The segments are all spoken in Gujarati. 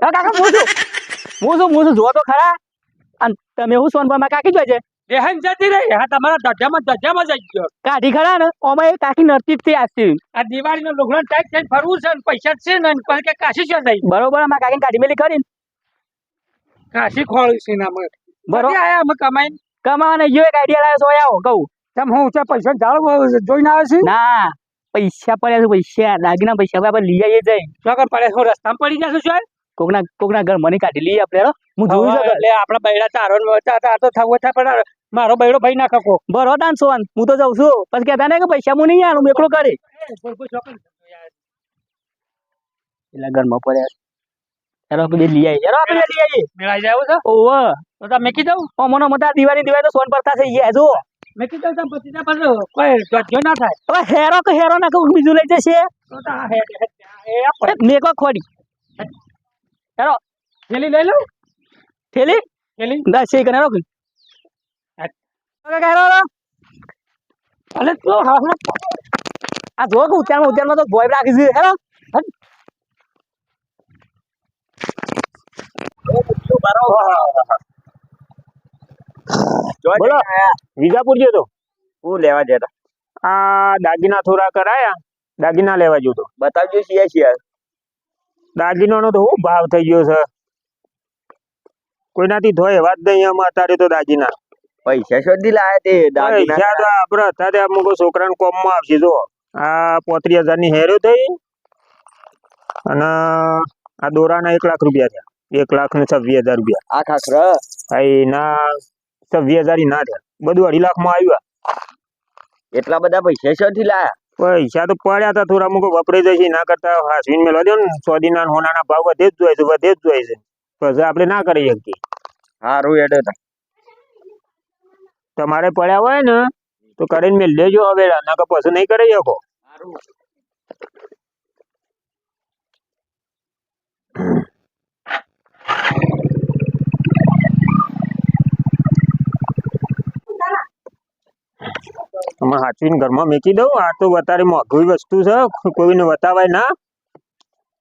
કાકા હું છું હું છું હું છું જો તો ખરા. અને તમે હું સોનભાઈ કાકી જોઈ છે? રેહન જતી રહી. હા તમારા ધજામાં ધજામાં જઈ ગયો. કાઢી ખરા ને? ઓમાં એ કાકી નરતી જ આજથી આ દિવાળીનો લુગડો ટાઈટ થઈને ફરવું છે ને પૈસા છે ને અને કે કાશી છે નહીં. બરોબર અમારા કાકીને કાઢી મેલી કરીને કાશી ખોળ્યું છે ને અમે બરોબર આયા અમે કમાઈને? કમાવાને જો એક આઈડિયા લાવ્યો છો આવો કહું. તમે હું ઊંચા પૈસા જાળવો જોઈને આવે છે? ના. પૈસા પડ્યા છે પૈસા દાગીના પૈસા આપણે આપણે લઈ આવીએ જઈ ચોકર પડે? હું રસ્તામાં પડી જશે શું? કોકના કોકના ઘર મને કાઢી લઈએ આપણે હું. જોયું છે એટલે આપણા બૈડા તારો હતા, તો થવું થાય પણ મારો બૈડો ભાઈ ના કકો. બરો તાન સોન હું તો જાઉં છું. પછી કહેતા ને કે પૈસા હું નહીં આનું એકલો કરે. પેલા ઘરમાં પડ્યા છે. હેડો આપણે લઈ આવીએ. હેડો આપણે લઈ આવીએ. મેળાઈ જાય છે? ઓવે તો મેકી દઉં મને મતા દિવાળી દિવાળી તો સોન પડતા થઈ ગયા જો મેકી દઉં તો પછી ત્યાં પાછું કોઈ ગજ્જો ના થાય. હવે હેરો કે હેરો ના કહું બીજું લઈ જશે? પડે. મેકો ખોડી. હેરો થેલી લઈ લઉં? થેલી? થેલી? દસ છે હેરો હેરો હેરો. અલે તો હા હા આ જો કે ઉત્યાનમાં ઉત્યાનમાં તો ભોય રાખી છે હેરો. બોલો. વિજાપુર ગયો તો? હું લેવા જતા આ દાગીના થોડા કરાયા. દાગીના લેવા જતો તો. બતાવજો છીએ છીએ. દાગીનાનો તો શું ભાવ થઈ ગયો છે? કોઈનાથી ધોય વાત નહીં અમે અત્યારે તો દાગીના. પૈસા શોધી લાયા તે દાગીના તો આપડે અત્યારે અમુક છોકરાને કોમમાં આવશે જો આ પોત્રીસ હજારની હેરો થઈ. અને આ દોરાના એક લાખ રૂપિયા થયા. એક લાખ ને છવ્વીસ હજાર રૂપિયા. આ ખાખરા. એના છવ્વીસ હજાર ના થયા બધું અઢી લાખમાં આવ્યા. એટલા બધા પૈસા શોધી લાયા? પૈસા તો પડ્યા હતા થોડા અમુક વપરાઈ જાય છે ના કરતા હાસવીન મેળવા દો ને સોદીના ને હોનાના ભાવ વધે જ જોઈએ છે વધે જ જોઈએ છે. પછી આપણે ના કરી શકીએ. સારું એડ. તમારે પડ્યા હોય ને તો કરીને મેળ લેજો હવે નકર પછી નહીં કરી શકો. તમે હાચવીને ઘરમાં મેકી દઉં. આ તો વધારે મોંઘવી વસ્તુ છે. કોઈને વતાવાય ના.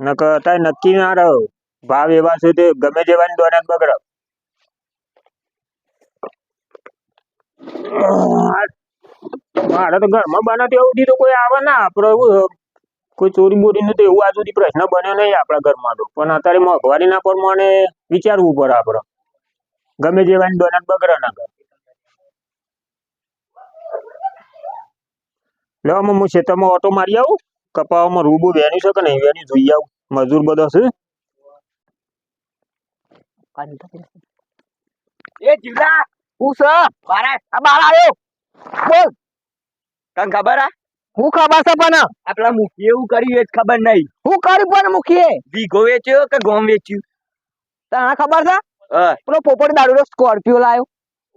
નક અત્યારે નક્કી ના રહો. ભાવ એવા છે તે ગમે જેવાની દોડ્યા બગડે. મારે તો ઘરમાં બનાવતી એવું તો કોઈ આવે ના. આપણે એવું કોઈ ચોરી બોરીનું તો એવું આજ પ્રશ્ન બન્યો નહીં આપણા ઘરમાં તો. પણ અત્યારે મોંઘવારીના પ્રમાણે વિચારવું પડે આપણે ગમે જેવાની દોડ્યા બગડે ના કરે લો આમાં હું ખેતરમાં ઓટો મારી આવું? કપાવામાં રૂબુ વેણી કે નહીં? વેણી જોઈ આવું. મજૂર બધો છે. એ જીવડા હું છે? મારા આ બાર આવ્યો. બોલ. તને ખબર આ? હું ખબર છે પણ. આપણા મુખીએ એવું કર્યું એ જ ખબર નહીં. હું કરી પણ મૂકીએ વીઘો વેચ્યો કે ગોમ વેચ્યું? તને ખબર છે? પેલો પોપટ દારૂ સ્કોર્પિયો લાવ્યો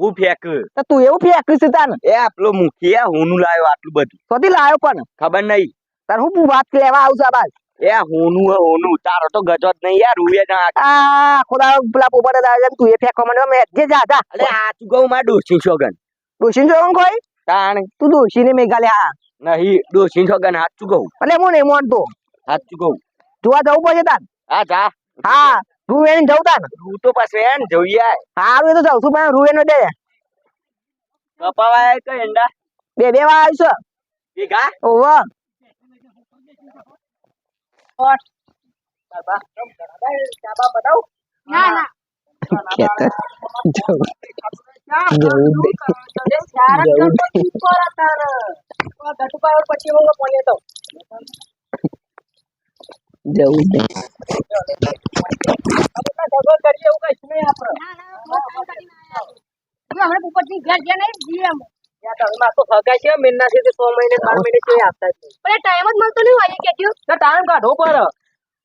હું ફેંક. તો તું એવું ફેંક્યું છે તાન? એ આપલો મુખી આ હોનું લાયો આટલું બધું. સોથી લાવ્યો પણ ખબર નહીં. તાર હું વાત લેવા આવું છે બાદ એ હોનું હે હોનું. તારો તો ગજો જ નહીં યાર રૂએ ના આ ખોદા પેલા પોપડે દારૂ તું એ ફેંકવા મને મેં જે જાતા અરે આ તું કહું માં ડોસી છોગન. ડોસી જોવાનું કોઈ? તાણ. તું ડોશીને મેઘાલે આ. નહીં ડોસી છોગન હાથ ચુકવું એટલે હું નહીં માનતો હાથ ચુકવું જોવા જવું પડશે તાન? હા જા. હા. રૂવેન જવતા ને? રૂ તો પછી એમ જોઈએ હારું એ તો જાવ છું પણ રૂવેન દે. કપાવાય કે એંડા બે બે વાર આવીશ? હા ઓવર ના ના. ખેતર જવું જવું દે. હમણાં એ છે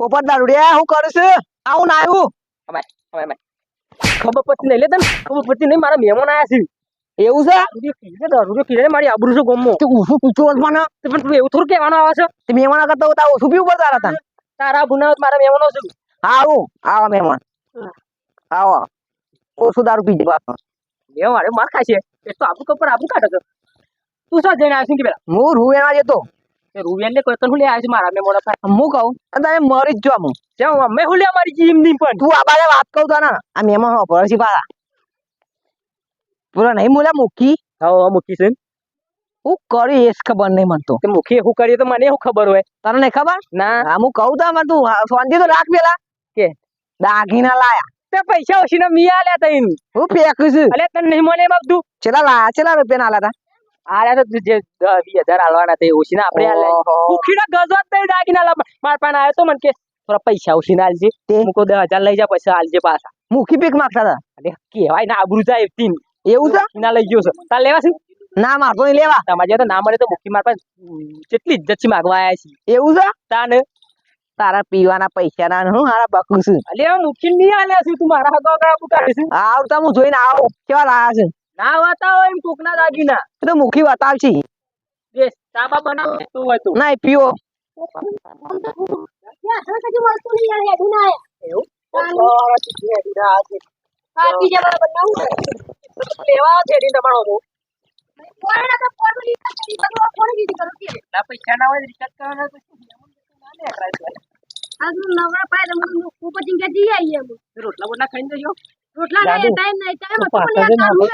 પોપટ દારૂડિયા હું કરું છું? આવું ના આવ્યું ખબર પડતી નહીં લે તને. ખબર પડતી નહીં મારા મહેમાન આવ્યા છે. એવું છે? મારી આબરૂ છે ગમો તે ઓછું પૂછવું મને એવું થોડું કહેવાનું આવે છે? મહેમાન કરતા હોતા ઓછું પીવું પડતા હતા તારા ગુના મારા મહેમાનો છે? આવું. આવો મહેમાન. આવો. ઓછું દારૂ પી જવા એ મારે માર છે એ તો આપણું કપર આપણું કાઢે છો. તું શું જઈને આવ્યો છે કે પેલા? હું રૂવેના જતો રૂવેન ને કોઈ તો હું લે આવ્યો છું મારા મેં મોડા હું કહું? તમે મરી જ જો હું જાઉં અમે હું લે મારી જીમની પણ. તું આ બારે વાત કહું તો ના આ મેમાં હો ભરસી પાછા. પૂરા નહીં મૂલ્યા મૂકી. હા મૂકી છે હું કરી એ ખબર નહીં મને તો. મૂકી શું કરીએ તો મને શું ખબર હોય? તને નહીં ખબર? ના. હું કહું તો મને તું શાંતિ તો રાખ પેલા. કે? દાગીના લાયા. તે પૈસા ઓછી ને તઈન. હું ફેંકું છું. અલે તને નહીં મળે એમ આપતું ચેલા લાયા ચેલા રૂપિયા ના લાતા આલ્યા તો જે વીસ હજાર આલવાના તે ઓછી ના આપણે આલ્યા. ભૂખીના ગજો જ નહીં દાગીના લાવ. મારા પાસે આવ્યો તો મને કે થોડા પૈસા ઓછી ના આલજે. તે? દસ હજાર લઈ જા પૈસા આલજે પાછા. મુખી પીક માગતા હતા કેવાય ના આબરૂ જાય તીન. એવું છે? ના લઈ ગયો છે. તાર લેવા છે ના મારતો નહીં લેવા. તમારે તો ના મળે તો મુખી માર પાસે કેટલી ઇજ્જતથી માગવા આવ્યા છીએ એવું છે? તાને? તારા પીવાના પૈસા ના હું હારા બકું છું. અલે મુખી નહીં આલ્યા છે તું મારા હગા આપું કાઢે છે. આવતા હું જોઈને આવો. કેવા લાયા છે? ના બતાવો એમ કોકના દાગીના. તો મુખી બતાવશી. જે ચાબા બનાવ તું હોય તું. ના પીઓ. લેવા તમારો પૈસા ના હોય રિચાર્જ કરવાના? ના. આ તો નવરા પાડે તો મને ઉપર ચીંકા જઈ આવીએ રોટલા બોટલા ખાઈને જજો. રોટલા ના દાદુ, નહીં, time તો તારું આપણે યાર તો નવે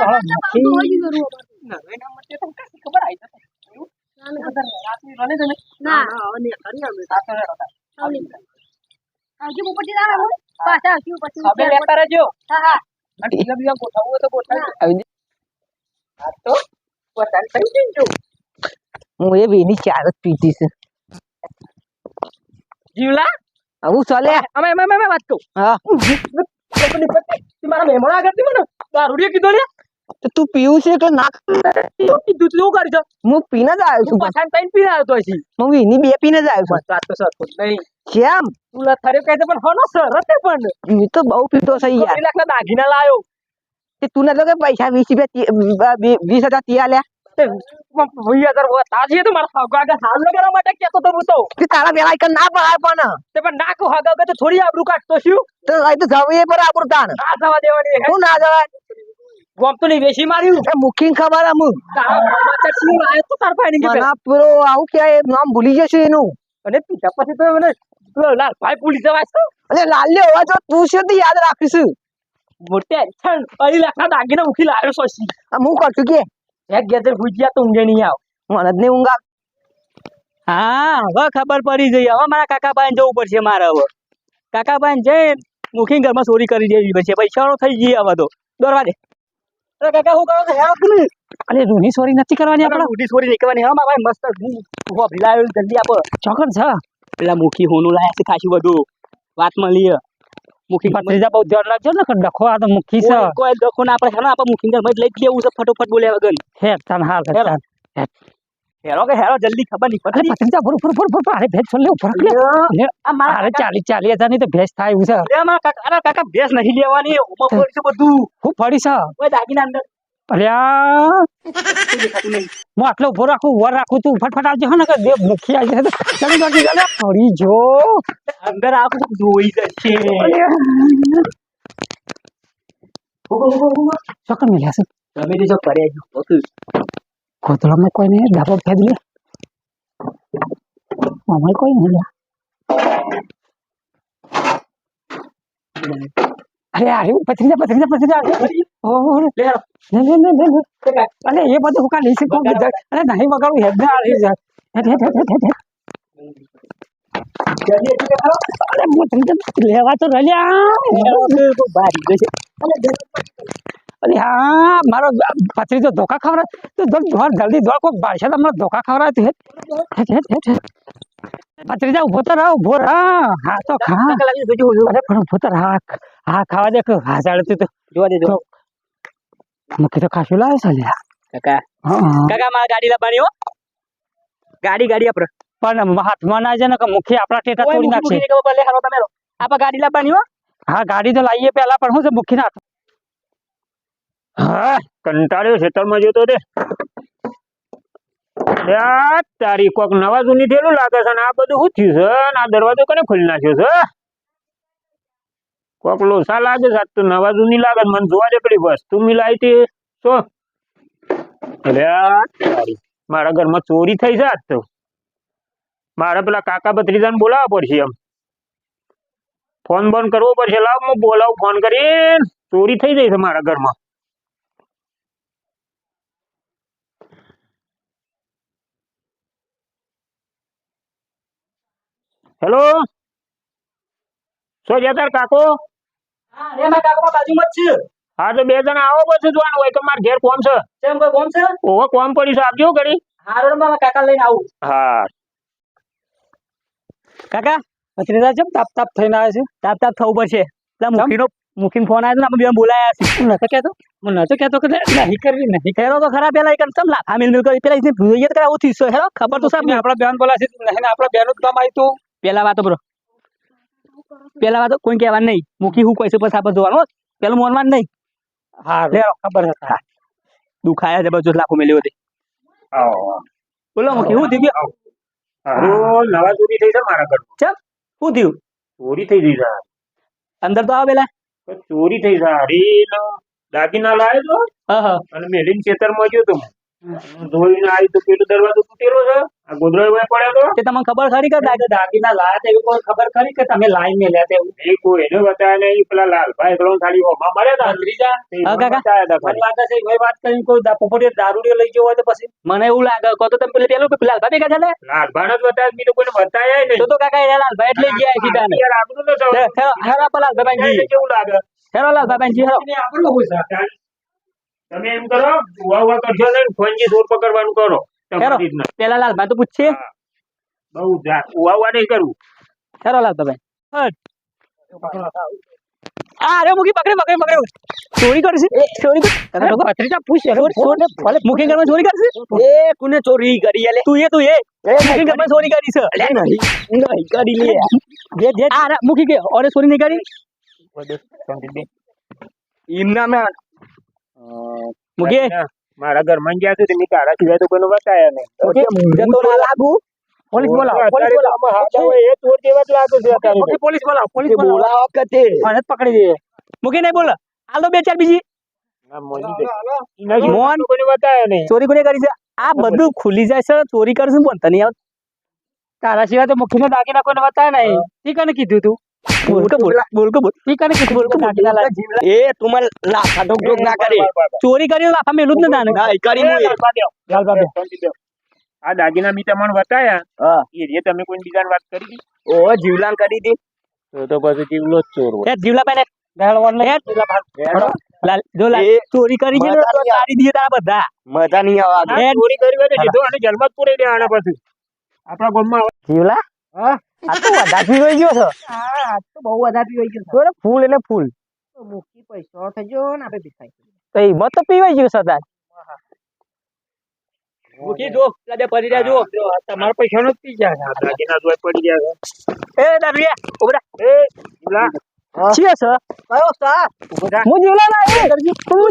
હોય જરૂર અમારે. ના મળે તો કશી ખબર આવી જશે. રાતની રણે છે ના. હવે કરી અમે સાતો ને રોતા આવજો ઉપરથી તારા હું. પાછા આવજો પછી હવે લેતા રહેજો હા હા. અને બીજા બીજા ગોઠવવું હોય તો ગોઠવજો. હા તો બધાને થઈ જજો હું એ વીની ચાર જ પીધી છે જીવલા આવું ચાલે અમે અમે અમે વાત કહું હા પત્તી તી મારા મહેમાન આગળથી મને દારૂડિયો કીધો લે તો તું પીવું છે કે ના કીધું તું કરી છે હું પીને જ આવ્યો છું પાછા તઈને પીને આવ્યો તો હજી હું એની બે પીને જ આવ્યો છું વાત તો સરખું નહીં કેમ તું લથારે કહે પણ હનો સરસ પણ હું તો બહુ પીતો છે યાર કેટલાક ના દાગીના લાયો તે તું ને તો કે પૈસા વીસ રૂપિયા વીસ હજાર તી આલ્યા. તે વીસ તારા પેલા ના પડાય પણ. નાખું હગા થોડી આબરૂ કાઢતો તો તો જવું પર તાણ. દેવાની હે. ના જવાય? ગોમ તો નહીં માર્યું. મુખી ખબર અમુક શું કે આવું ક્યાંય નામ ભૂલી જશે એનું. અને પીધા પછી તો મને લાલભાઈ લાલ ભાઈ પુલી જવાય અરે લાલ્યો હવે તો તું તો યાદ રાખીશું. છણ અઢી લાખ ના દાગીના મૂકી લાવ્યો સોસી હું કરશું કે એક ગેજર ભૂજ્યા તો ઊંઘે નહીં આવ. મને જ નહીં ઊંઘ. હા હવે ખબર પડી ગઈ. હવે મારા કાકા પાસે જવું પડશે મારે હવે. કાકા પાસે જઈને મુખી ઘરમાં ચોરી કરી દેવી પડશે. પૈસાનો થઈ ગઈ હવે તો. દોરવા દે અરે કાકા હું કરો છો? હેરો નહીં અરે રૂની ચોરી નથી કરવાની આપણે? રૂની ચોરી નહીં કરવાની. હા મારા મસ્ત હોભરી લાવ્યો જલ્દી આપો. ચોકર છે પેલા મુખી હોનું લાયા છે ખાસું બધું. વાત મળીએ. મુખી ભત્રીજા બહુ ધ્યાન રાખજો ને ડખો આ તો મુખી છે કોઈ કોઈ ના આપણે હેનો આપણે મુખી ઘરમાં લઈ લેવું છે ફટોફટ બોલ્યા વગર તાન હાલ હેર હેરો. કે હેરો જલ્દી ખબર નહીં પડતી ભત્રીજા ભર ભર ભર ભર અરે ભેજ છોડ લે. આ મારા અરે ચાલી ચાલી હજારની તો ભેજ થાય એવું છે અરે મારા કાકા અરે કાકા ભેંસ નહીં લેવાની ઓમાં પડશે બધું હું પડી છે કોઈ દાગીના અંદર અરે આ! કોઈ દેખાતું નહીં હું આટલો ઊભો રાખું ઊભો રાખું તું ફટફટ આવજે હો ને કે બે મુખી આવી જાય તો ચાલી બાકી ચાલે પડી જો. અંદર આખું જોઈ જશે. ચોકન મિલ્યા છે? તમે જો કરે કોતળા માં કોઈ નહીં ડાબો ભેજ લે? અમારે કોઈ નહીં લ્યા. અરે અરે પથરીજા પથરીજા પથરીજા ઓહો લે લે હેરો. લે લે લે લે લે. અરે એ બધું હું કા લઈ શકું અરે નહીં વગાડું હેડ. અરે હું તમને લેવા તો રહ્યા અરે હા મારો પથરી તો ધોકા ખવડાય તો દોડ જલ્દી દોડ કોઈ બારશે તો હમણાં ધોકા ખવડાય તો હેડ પથરીજા ઊભો તો રહો ઊભો રહો તો ખાવા દે કે તો જોવા દેજો મુખી તો ખાસું લાવે છે લ્યા કાકા કાકા મારા ગાડી લાવવાની હો ગાડી ગાડી આપણે પણ હાથમાં ના જાય ને કે મુખી આપણા ટેટા તોડી નાખશે. આપણે ગાડી લાવવાની હો હા ગાડી તો લાવીએ પેલા પણ શું છે મુખી ના હા કંટાળ્યો ખેતરમાં જોતો તે તારી કોક નવા જૂની થયેલું લાગે છે ને આ બધું શું થયું છે ને આ દરવાજો કોને ખોલી નાખ્યો છે કોક લોસા લાગે છે. તો નવા જૂની લાગે મને જોવા દે પેલી વસ્તુ મિલાઈ હતી. તારી. મારા ઘરમાં ચોરી થઈ જાત તો. મારે પેલા કાકા ભત્રીજાને બોલાવવા પડશે એમ. ફોન બોન કરવો પડશે. લાવ, હું બોલાવું. ફોન કરીને. ચોરી થઈ જઈ છે મારા ઘરમાં. હેલો? શું તાર કાકો? હા રે મારા કાકા બાજુમાં જ છે. હા તો બે જણા આવો પછી જોવાનું હોય તો મારે ઘેર કોમ છે? કેમ કોઈ કોમ છે? ઓહો કોમ પડી છે. આપજો હારો મારા કાકા લઈને આવું. હા. કાકા ભત્રીજા ચમ તાપ તાપ થઈને આવે છે? તાપ તાપ થવું પડશે. મુખીનો ફોન આવ્યો ને આપણે બે બોલાયા છે. હું નતો કહેતો? હું નતો કહેતો કે નહીં કરવી નહીં તો ખરા પેલા એક ચમ લાફા મિલ મિલ કરી પેલા આવું હેરો ખબર તો સાહેબ આપણા બેન બોલા છે નહીં આપણા બેન જ કામ આવી તો. પેલા વાતો બ્રો પેલા વાતો કોઈ કહેવાનું નહીં. મુખી હું કહીશું પછી આપણે જોવાનું પેલું મોનવાનું નહીં. હા લે ખબર હતા દુખાયા જબરજસ્ત લાખો મેલ્યો હતી બોલો મુખી શું થયું ગયો? નવા ચોરી થઈ છે મારા ઘર ઘરમાં શું થયું? ચોરી થઈ ગઈ છે. અંદર તો આવો પેલા. ચોરી થઈ સારી દાગીના લાવ્યો તો. અને મેલીન ખેતરમાં ગયો તો ધોઈને આવી તો પેલો દરવાજો તૂટેલો છે. આ ગોદડો પડ્યો તો. તે તમને ખબર ખરી કે દાગી દાગીના લાયા તે કોઈ ખબર ખરી કે તમે લાઈન મેં લેતે એ કોઈ એને બતાવ્યા નહીં પેલા લાલભાઈ ત્રણ ખાલી હોમાં મળ્યા હતા. ભત્રીજા હા, કાકા. મને લાગે છે કોઈ વાત કરી કોઈ પોપટીએ દારૂડિયો લઈ ગયો હોય તો પછી? મને એવું લાગે કહો તો તમે પેલે પેલું કે પેલા ભાઈ ભેગા છે લાલભાઈને જ કોઈને બતાવ્યા નહીં. તો તો કાકા એ લાલભાઈ એટલે ગયા સીધા ને. યાર આપણું તો હે- હે- પેલા લાલભાઈ કેવું લાગે હેરો લાલભાઈ હેરો તમે એમ કરો ઉવા ઉવા કરશો ને ફોનજી દોર પકડવાનું કરો. હેરો તમારી રીતના. પેલા લાલભાઈ તો પૂછશે હા. બહુ જા- ઉવા ઉવા નહીં કરવું હેરો લાલભાઈ આ અરે મુખી પકડી પકડી પકડી. ચોરી કરશે? ચોરી કર પથરીજા પૂછ. મુખી ઘરમાં ચોરી કરશે? એ કોને ચોરી કરી લે તું એ તું એ. મુખી ઘરમાં ચોરી કરી છે. અલે નહીં નહીં કરી લે. જે જે. આ રે, મુખી કે ઓરે ચોરી નહીં કરી? એમના મેં મુખી મારા ઘરમાં ગયા છે તમે રાખી જાય તો કોઈનો બતાવ્યા નહીં જતો ના લાગુ. પોલીસ બોલાવો પોલીસ બોલાવો. હાથ આવે એ ચોર જેવા જ લાગે છે અત્યારે. પોલીસ બોલાવો પોલીસ બોલાવો. કતે મને જ પકડી દે. મુકે નહીં બોલ? આલો બે ચાર બીજી. ના, મોની. ચોરી કોને કરી છે? આ બધું ખુલી જાય છે ચોરી કરશું પણ તને તારા સિવાય તો મુખી દાગીના કોઈને બતાવે નહીં. ઈ કીધું તું. બોલ બોલ બોલ. બોલ ઈ કને કે દાગીના એ તુમર લાખા ઢોક ઢોક ના કરે. ચોરી કરીને લાફા મેલું જ ને ના કરી એ, મુએ લાલબા દ્યો. લાલબા દ્યો. શાંતિ દ્યો. આ દાગીના મી તમને બતાયા. એ જે તમે કોઈ બીજાને વાત કરી હતી ઓ જીવલાન કરી દી. તો તો પછી જીવલો જ ચોર હોય. જીવલા પાને ગાળવાન લે હેડો. લાલ જો ચોરી કરી છે ને તો મજા તારી દીએ તારા બધા. મજા નહીં આવે. ચોરી કરી આને જ પૂરાઈ દેવાના પછી. આપણા ગામમાં જીવલા? હા? આ તો વધારે પીવાઈ ગયો છે. હા આજ તો બહુ વધારે પીવાઈ ગયું છે. ફૂલ એટલે ફૂલ. મૂકી પૈસો થઈ ને આપણે ભીખાઈ તો એ મત પીવાઈ ગયો સદા મૂકી જો પેલા પડી રહ્યા જો. તમારા પૈસા નો પી પડી ગયા છે. એ ઉભરા એ છીએ કયો સા? હું જીવલા. હું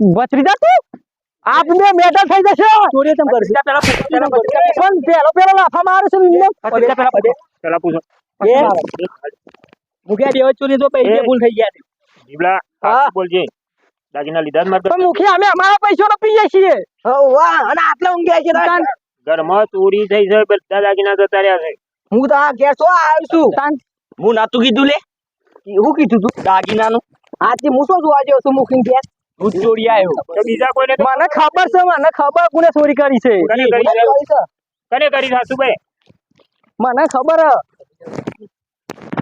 હું બચરી જા તું. આપ બે થઈ જશે. ચોરી તમ કરશે પેલા પણ પેલો પેલો લાફા મારે છે નિમને પેલા પેલા પૂછો. એ? મુખ્યા દેવ ચોરી તો પૈસે ભૂલ થઈ ગયા છે હા. બોલજે દાગીના લીધા મારે પણ મુખ્ય અમે અમારા પૈસા નો પી જાય છીએ. વાહ અને આટલા ઊંઘ્યા છે તાર. ઘરમાં ચોરી થઈ છે બધા દાગીના જતા રહ્યા છે. હું તો આ ઘેર તો આવ્યો છું. તાન. હું નાતું કીધું લે. હું કીધું તું? દાગીનાનું. આજે હું શું જોવા જેવો છું મુખી ઘેર. હું ચોરી આવ્યો તો બીજા કોઈને મને ખબર છે મને ખબર કોને ચોરી કરી છે. કોને કરી સાસુભાઈ મને ખબર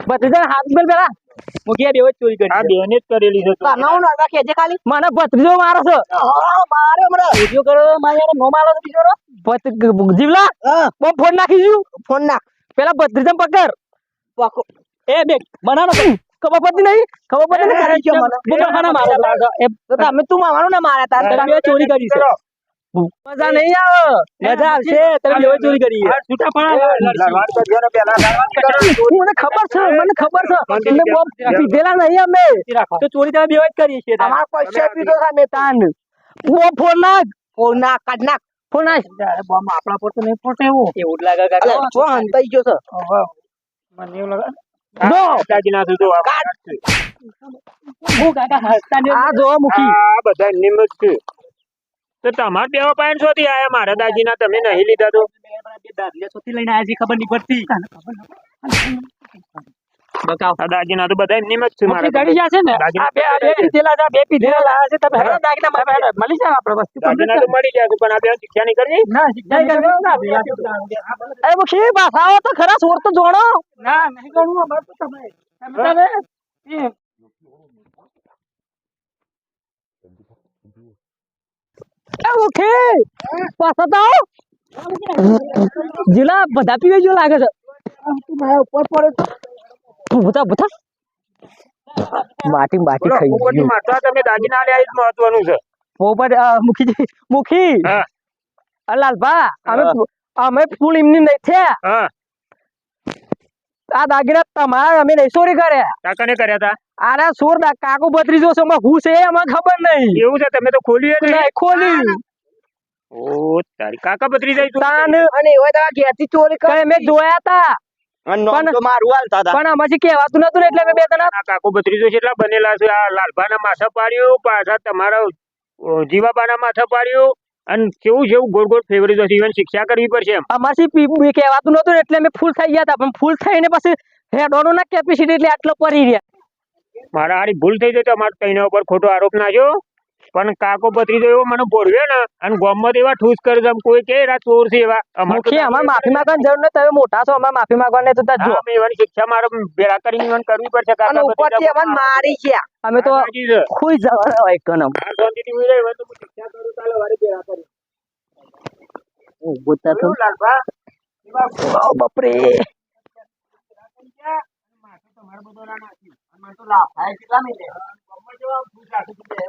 ભત્રીજા હાથ બેલ પેલા. મુખિયા બેવ ચોરી કરી આ બેને જ કરેલી છે ચોરી. નવ નડવા ખેંચે ખાલી? મને ભત્રીજો મારો છે. મારે વિડિયો કરો મારે નો મારો બીજો રો. ભત- જીવલા. ફોન નાખી છું. ફોન નાખ. પેલા ભત્રીજા પકડ. પકો એ બે બનાનો ખબર પડતી નહીં ખબર પડતી નહીં કારણ કે મને- મારે. એ તમે તું મારવાનું ના મારા તાર તમે ચોરી કરી છે મજા નહીં આવે મજા આવશે તમે બે ચોરી કરી છૂટા ને કરો. મને ખબર છે મને ખબર છે તમને બોમ્બ. પીધેલા નહીં અમે તો ચોરી તમે બેવાજ કરીએ છીએ તમારા પૈસા પીધો છે મેં તાન બો ફોન નાખ ફોન નાખ કાઢ નાખ ફોન નાખ બોમ્બ આપણા પર તો નહીં ફોટે એવું એવું લાગે છો હંતાઈ ગયો છે મને એવું લાગે છે. તમારે બેવા પાયન શોથી આયા મારા દાજીના તમે નહીં લીધા તો? દાદલે લઈને આયા ખબર નહીં પડતી. બતાવ. આ ના તો બધા એમની જ છે મારા ગળી જશે ને? આ બે આ બે પીધેલા છે બે પીધેલા લાયા છે. તમે હેડો દાગીના મારા હેડો. મળી જાય આપણે વસ્તુ દાજીના તો મળી જશે પણ આ બે શિક્ષા ની કરી ના શિક્ષા કરી ના અરે મુખી બસ આવો તો ખરા સોર તો જોડો. ના નહીં ગણું અમારે તો તમે. તમે એ એ મુખી પાછો તો આવો. બધા પીવે જો લાગે છે. ઉપર પડે ભૂતા ભૂતા માટી માટી ખાઈ ઉપરથી માથા તમે દાગીના લે આ મહત્વનું છે. પોપટ મુખી મુખી! હા. લાલભા અમે અમે ફૂલ એમની નહીં થયા. હા. આ દાગીના તમારે અમે નહીં ચોરી કર્યા. કાકાને કર્યા હતા અરે સોર દા કાકો બત્રીસો છે એમાં હું છે અમે ખબર નહીં. એવું છે તમે તો ખોલ્યું જ નહીં ખોલી. ઓ તારી કાકા બત્રી જાય તાન અને એવા તા ઘેરથી ચોરી કરે. મેં જોયા તા. હતા પણ આમાંથી કહેવાતું નતું ને એટલે અમે બે જણા આ કાકો બત્રીજો કેટલા બનેલા છે. આ લાલભાના માથા પાડ્યું પાછા તમારા અ, જીવાબાના માથા પાડ્યું. અને કેવું જેવું ગોળ ગોળ ફેવરી જશે ઇવન શિક્ષા કરવી પડશે એમ. અમારથી કહેવાતું નતું એટલે અમે ફૂલ થઈ ગયા હતા. પણ ફૂલ થઈને પછી હેડોનો ના કેપેસિટી એટલે આટલો પરી રહ્યા. મારા હારી ભૂલ થઈ જાય તમારે તૈના ઉપર ખોટો આરોપ નાખ્યો. પણ કાકો ભત્રીજો એવો મને બોલવ્યો ને અને ગામમાં એવા ઠૂસ કરી દમ કોઈ કે આ ચોર છે એવા. મુખી અમારે માફી માંગવાની જરૂર નથી. તમે મોટા છો અમારે માફી માંગવાની તો જો. અમે એવાની શિક્ષા મારો ભેળા કરીને એવાની કરવી પડશે કાકા ઉપરથી અમને મારી ગયા. અમે તો ખુઈ જવાના હોય કનમ શાંતિથી રહે, હવે તો શિક્ષા કરું, તાલે વારે ભેળા કરીએ. બોલતા તો બોલો, તમારે બધો ના નાખ્યું. અને તો લાભ થાય કેટલા નહીં ગમે તેવા ખુશ રાખું છું બે.